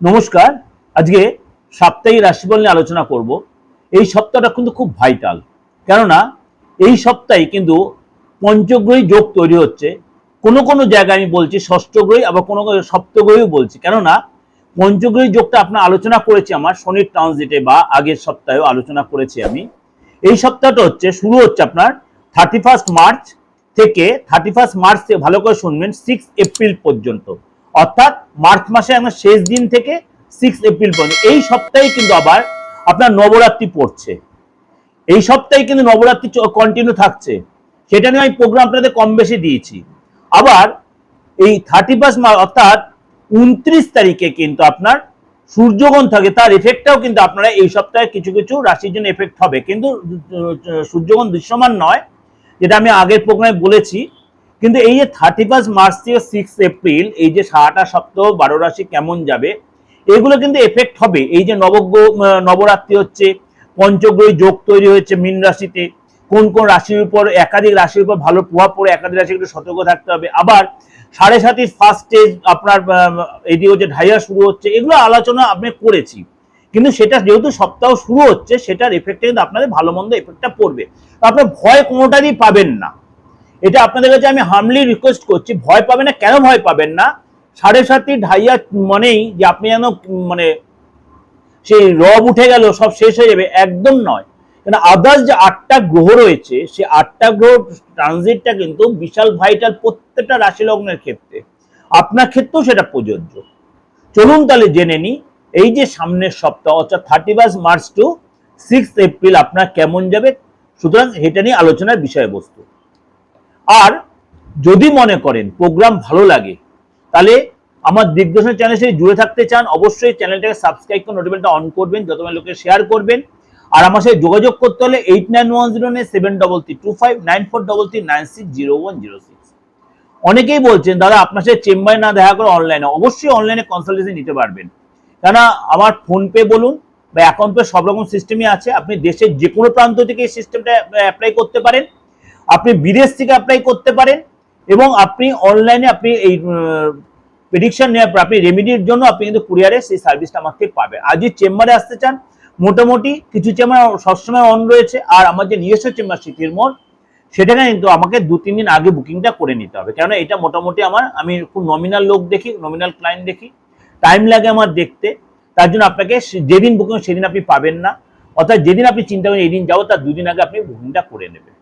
নমস্কার। আজকে সাপ্তাহিক রাশিফল নিয়ে আলোচনা করব। এই সপ্তাহটা কিন্তু খুব ভাইটাল কেননা এই সপ্তাহে কিন্তু পঞ্চগ্রহী যোগ তৈরি হচ্ছে। কোনো কোনো জায়গায় আমি বলছি ষষ্ঠগ্রহী, আবার কোনো কোনো সপ্তগ্রহীও বলছি। কেননা পঞ্চগ্রহী যোগটা আপনার আলোচনা করেছি আমার, শনির ট্রানজিটে বা আগের সপ্তাহেও আলোচনা করেছি আমি। এই সপ্তাহটা হচ্ছে, শুরু হচ্ছে আপনার থার্টি ফার্স্ট মার্চ থেকে থার্টি ফার্স্ট মার্চ থেকে ভালো করে শুনবেন সিক্স এপ্রিল পর্যন্ত। অর্থাৎ মার্চ মাসে আমার শেষ দিন থেকে সিক্স এপ্রিল পর্যন্ত। এই সপ্তাহে কিন্তু আবার আপনার নবরাত্রি পড়ছে। এই সপ্তাহে কিন্তু নবরাত্রি কন্টিনিউ থাকছে। সেটা নিয়ে আমি প্রোগ্রাম আপনাদের কম বেশি দিয়েছি। আবার এই থার্টি ফার্স্ট মার্চ অর্থাৎ উনত্রিশ তারিখে কিন্তু আপনার সূর্যগ্রহণ থাকে, তার এফেক্টটাও কিন্তু আপনারা এই সপ্তাহে কিছু কিছু রাশির জন্য এফেক্ট হবে। কিন্তু সূর্যগ্রহণ দৃশ্যমান নয়। যেটা আমি আগের প্রোগ্রামে বলেছি কিন্তু এই যে থার্টি ফার্স্ট মার্চ থেকে সিক্স এপ্রিল এই যে সারাটা সপ্তাহ বারো রাশি কেমন যাবে, এগুলো কিন্তু এফেক্ট হবে। এই যে নবগ্রহ নবরাত্রি হচ্ছে, পঞ্চগ্রহী যোগ তৈরি হয়েছে মীন রাশিতে। কোন কোন রাশির উপর একাধিক রাশির উপর ভালো প্রভাব পড়ে, একাধিক রাশি একটু সতর্ক থাকতে হবে। আবার সাড়ে সাতির ফার্স্ট স্টেজ আপনার এদিকে হচ্ছে ঢাইয়া শুরু হচ্ছে, এগুলো আলোচনা আমি করেছি। কিন্তু সেটা যেহেতু সপ্তাহ শুরু হচ্ছে, সেটার এফেক্টে কিন্তু আপনাদের ভালো মন্দ এফেক্টটা পড়বে। আপনার ভয় কোনোটারই পাবেন না। এটা আপনাদের কাছে আমি হামলি রিকোয়েস্ট করছি, ভয় পাবেন না, কেন ভয় পাবেন না? সাড়ে সাতটি ঢাইয়া মানেই যে আপনি যেন মানে সেই রব উঠে গেল, সব শেষ হয়ে যাবে, একদম নয়। কেন আদার্স যে আটটা গ্রহ রয়েছে, সেই আটটা গ্রহ ট্রানজিটটা কিন্তু বিশাল ভাইটাল প্রত্যেকটা রাশি লগ্নের ক্ষেত্রে। আপনার ক্ষেত্রেও সেটা প্রযোজ্য। চলুন তাহলে জেনে নিই, এই যে সামনের সপ্তাহ, অর্থাৎ thirty first March to six April আপনার কেমন যাবে? সুতরাং এটা নিয়ে আলোচনার বিষয়বস্তু। আর যদি মনে করেন প্রোগ্রাম ভালো লাগে, তাহলে আমার দিগদর্শন চ্যানেল সাথে জুড়ে থাকতে চান, অবশ্যই চ্যানেলটাকে সাবস্ক্রাইব করে নোটিফিকেশনটা অন করবেন, যত লোকে শেয়ার করবেন। আর আমার সাথে যোগাযোগ করতে হলে eight nine one zero nine seven double three two five nine four double three nine six zero one zero six অনেকেই বলছেন, দাদা, আপনার সাথে চেম্বারে না দেখা করে অনলাইনে অবশ্যই অনলাইনে কনসালটেশন নিতে পারবেন। কেননা, আমার ফোনপে বলুন বা অ্যাকাউন্ট পে সব রকম সিস্টেমই আছে। আপনি দেশের যে কোনো প্রান্ত থেকে এই সিস্টেমটা অ্যাপ্লাই করতে পারেন। আপনি বিদেশ থেকে অ্যাপ্লাই করতে পারেন এবং আপনি অনলাইনে আপনি এই প্রেডিকশন নেওয়ার পর আপনি রেমিডির জন্য আপনি কিন্তু কুরিয়ারে সেই সার্ভিসটা আমাকে পাবেন। আজই চেম্বারে আসতে চান, মোটামুটি কিছু চেম্বার সবসময় অন রয়েছে। আর আমার যে নিজস্ব চেম্বার স্মৃতির মোড় সেটাকে কিন্তু আমাকে দু, তিন দিন আগে বুকিংটা করে নিতে হবে। কেননা এটা মোটামুটি আমার, আমি খুব নমিনাল লোক দেখি নমিনাল ক্লায়েন্ট দেখি। টাইম লাগে আমার দেখতে। তার জন্য আপনাকে যেদিন বুকিং সেদিন আপনি পাবেন না। অর্থাৎ যেদিন আপনি চিন্তা করেন, এই দিন যাব, তার দুদিন আগে আপনি বুকিংটা করে নেবেন।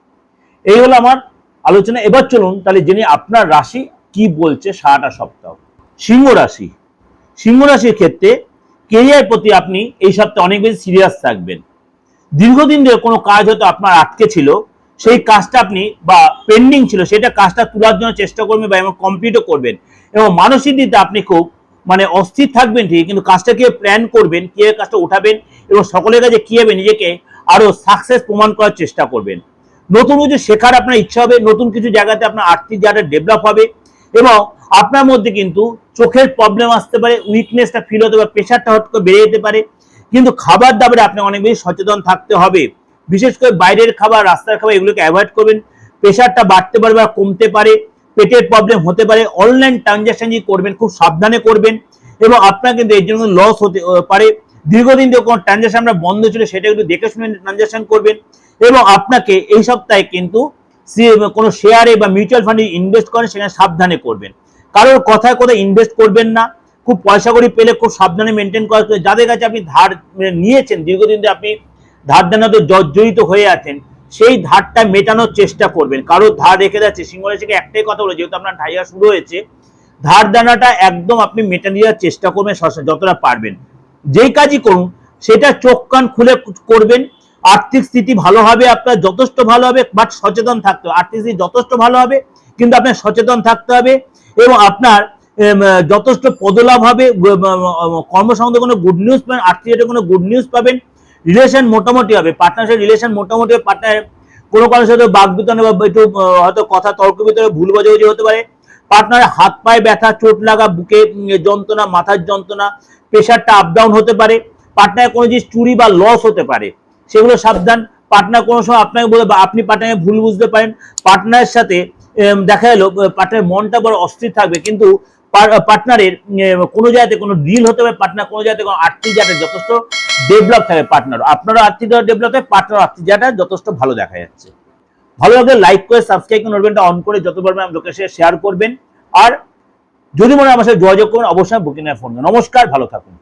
এই হলো আমার আলোচনা। এবার চলুন তাহলে জেনে আপনার রাশি কি বলছে সারাটা সপ্তাহ। সিংহ রাশি। সিংহ রাশির ক্ষেত্রে কেরিয়ার প্রতি আপনি এই সপ্তাহে অনেক বেশি সিরিয়াস থাকবেন। দীর্ঘদিন ধরে কোনো কাজ হয়তো আপনার আটকে ছিল, সেই কাজটা আপনি বা পেন্ডিং ছিল, সেটা কাজটা তোলার জন্য চেষ্টা করবেন বা এবং কমপ্লিটও করবেন। এবং মানসিক দিতে আপনি খুব মানে অস্থির থাকবেন ঠিক কিন্তু কাজটা কীভাবে প্ল্যান করবেন, কীভাবে কাজটা উঠাবেন এবং সকলের কাছে কীভাবে নিজেকে আরও সাকসেস প্রমাণ করার চেষ্টা করবেন। নতুন কিছু শেখার আপনার ইচ্ছা হবে, নতুন কিছু জায়গাতে আপনার আর্থিক জায়গাটা ডেভেলপ হবে এবং আপনার মধ্যে কিন্তু চোখের প্রবলেম আসতে পারে উইকনেসটা ফিল হতে পারে প্রেশারটা হট করে বেড়ে যেতে পারে। কিন্তু খাবার দাবারে আপনি অনেক বেশি সচেতন থাকতে হবে। বিশেষ করে বাইরের খাবার, রাস্তার খাবার এগুলোকে অ্যাভয়েড করবেন। প্রেশারটা বাড়তে পারে বা কমতে পারে, পেটের প্রবলেম হতে পারে। অনলাইন ট্রানজাকশন যে করবেন, খুব সাবধানে করবেন এবং আপনার কিন্তু এর জন্য লস হতে পারে। দীর্ঘদিন ধরে কোনো ট্রানজাকশন আমরা বন্ধ ছিল, সেটা একটু দেখে শুনে ট্রানজাকশন করবেন। এবং আপনাকে এই সপ্তাহে কিন্তু কোনো শেয়ারে বা মিউচুয়াল ফান্ডে ইনভেস্ট করেন, সেখানে সাবধানে করবেন। কারোর কথায় কোথায় ইনভেস্ট করবেন না। খুব পয়সা করি পেলে খুব সাবধানে মেনটেন করা যাদের কাছে আপনি ধার নিয়েছেন, দীর্ঘদিন আপনি ধার দেনাতে জর্জরিত হয়ে আছেন, সেই ধারটা মেটানোর চেষ্টা করবেন। কারোর ধার রেখে যাচ্ছে সিংহ রাশিকে একটাই কথা বলে, যেহেতু আপনার ঢাইয়া শুরু হয়েছে, ধার দেনাটা একদম আপনি মেটানো দেওয়ার চেষ্টা করবেন যতটা পারবেন। যেই কাজই করুন, সেটা চোখ কান খুলে করবেন আর্থিক স্থিতি ভালো হবে, আপনার যথেষ্ট ভালো হবে বাট সচেতন থাকতে হবে। আর্থিক স্থিতি যথেষ্ট ভালো হবে, কিন্তু আপনার সচেতন থাকতে হবে এবং আপনার যথেষ্ট পদলাভ হবে। কর্মসংক্রান্ত কোনো গুড নিউজ পাবেন, আর্থিক কোনো গুড নিউজ পাবেন। রিলেশন মোটামুটি হবে পার্টনারশিপ রিলেশন মোটামুটি পার্টনার কোনো কারোর সাথে বাক বিতরণে বা একটু হয়তো কথা তর্ক ভিতরে ভুল বোঝাবুঝি হতে পারে। পার্টনারের হাত পায়ে ব্যথা, চোট লাগা, বুকে যন্ত্রণা, মাথার যন্ত্রণা প্রেশারটা আপ ডাউন হতে পারে। পার্টনারের কোনো জিনিস চুরি বা লস হতে পারে। সেগুলো সাবধান। পার্টনার কোনো সময় আপনাকে বলে আপনি পার্টনারকে ভুল বুঝতে পারেন। পার্টনারের সাথে দেখা গেল পার্টনারের মনটা বড় অস্থির থাকবে। কিন্তু পার্টনারের কোনো জায়গাতে কোনো ডিল হতে পারে পার্টনার কোনো জায়গাতে কোনো আর্থিক জায়গাটা যথেষ্ট ডেভেলপ থাকে পার্টনার আপনারও আর্থিক ডেভেলপ থাকে পার্টনার আর্থিক জায়গাটা যথেষ্ট ভালো দেখা যাচ্ছে। ভালো লাগলে লাইক করে সাবস্ক্রাইব করে নোটবেনটা অন করে যত পারবেন লোকের সাথে শেয়ার করবেন। আর যদি মনে হয় আমার সাথে যোগাযোগ করুন অবশ্যই বুকিং ফোন নমস্কার, ভালো থাকুন।